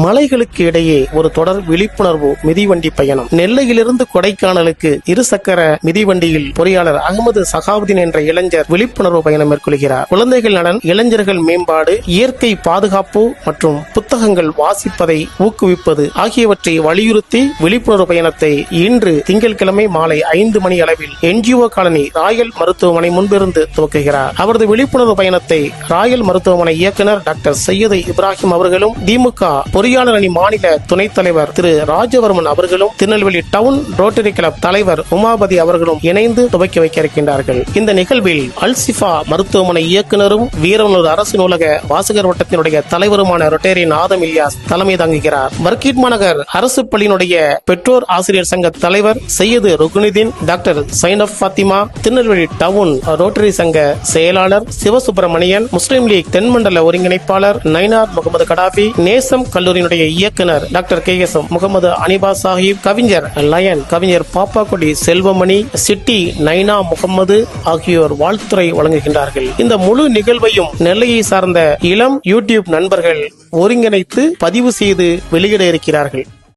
மலைகளுக்கு இடையே ஒரு தொடர் விழிப்புணர்வு மிதிவண்டி பயணம். நெல்லையிலிருந்து கொடைக்கானலுக்கு இருசக்கர மிதிவண்டியில் பொறியாளர் அகமது சகாவுதீன் என்ற இளைஞர் விழிப்புணர்வு பயணம் மேற்கொள்கிறார். குழந்தைகள் நலன் இளைஞர்கள் மேம்பாடு இயற்கை பாதுகாப்பு மற்றும் புத்தகங்கள் வாசிப்பதை ஊக்குவிப்பது ஆகியவற்றை வலியுறுத்தி விழிப்புணர்வு பயணத்தை இன்று திங்கட்கிழமை மாலை ஐந்து மணி அளவில் என்ஜிஓ காலனி ராயல் மருத்துவமனை முன்பிருந்து துவக்குகிறார். அவரது விழிப்புணர்வு பயணத்தை ராயல் மருத்துவமனை இயக்குனர் டாக்டர் சையது இப்ராஹிம் அவர்களும் திமுக பொறியாளர் அணி மாநில துணைத் தலைவர் திரு ராஜவர்மன் அவர்களும் திருநெல்வேலி டவுன் ரோட்டரி கிளப் தலைவர் உமாபதி அவர்களும் இணைந்து துவக்கி வைக்க இருக்கின்றார்கள் இந்த நிகழ்வில் அல்சிஃபா மருத்துவமனை இயக்குனரும் வீரநூறு அரசு நூலக வாசகர் வட்டத்தினுடைய தலைவருமான ரொட்டேரியன் ஆதம் இல்லியாஸ் தலைமை தாங்குகிறார். மர்கீட் மாநகர் அரசு பள்ளியினுடைய பெற்றோர் ஆசிரியர் சங்க தலைவர் Syed Rukunideen doctor Zainab Fathima Tirunelveli town rotary சங்க செயலாளர் சிவசுப்பிரமணியன் முஸ்லீம் லீக் தென்மண்டல ஒருங்கிணைப்பாளர் நைனார் முகமது கடாபி நேசம் கல்லூரி கல்லூரியினுடைய இயக்குனர் doctor K S Mohammed Haniba Sahib கவிஞர் லயன் கவிஞர் பாப்பாக்குடி செல்வமணி சிட்டி நைனா முகமது ஆகியோர் வாழ்த்துறை வழங்குகின்றார்கள். இந்த முழு நிகழ்வையும் நெல்லையை சார்ந்த இளம் யூடியூப் நண்பர்கள் ஒருங்கிணைத்து பதிவு செய்து வெளியிட இருக்கிறார்கள்.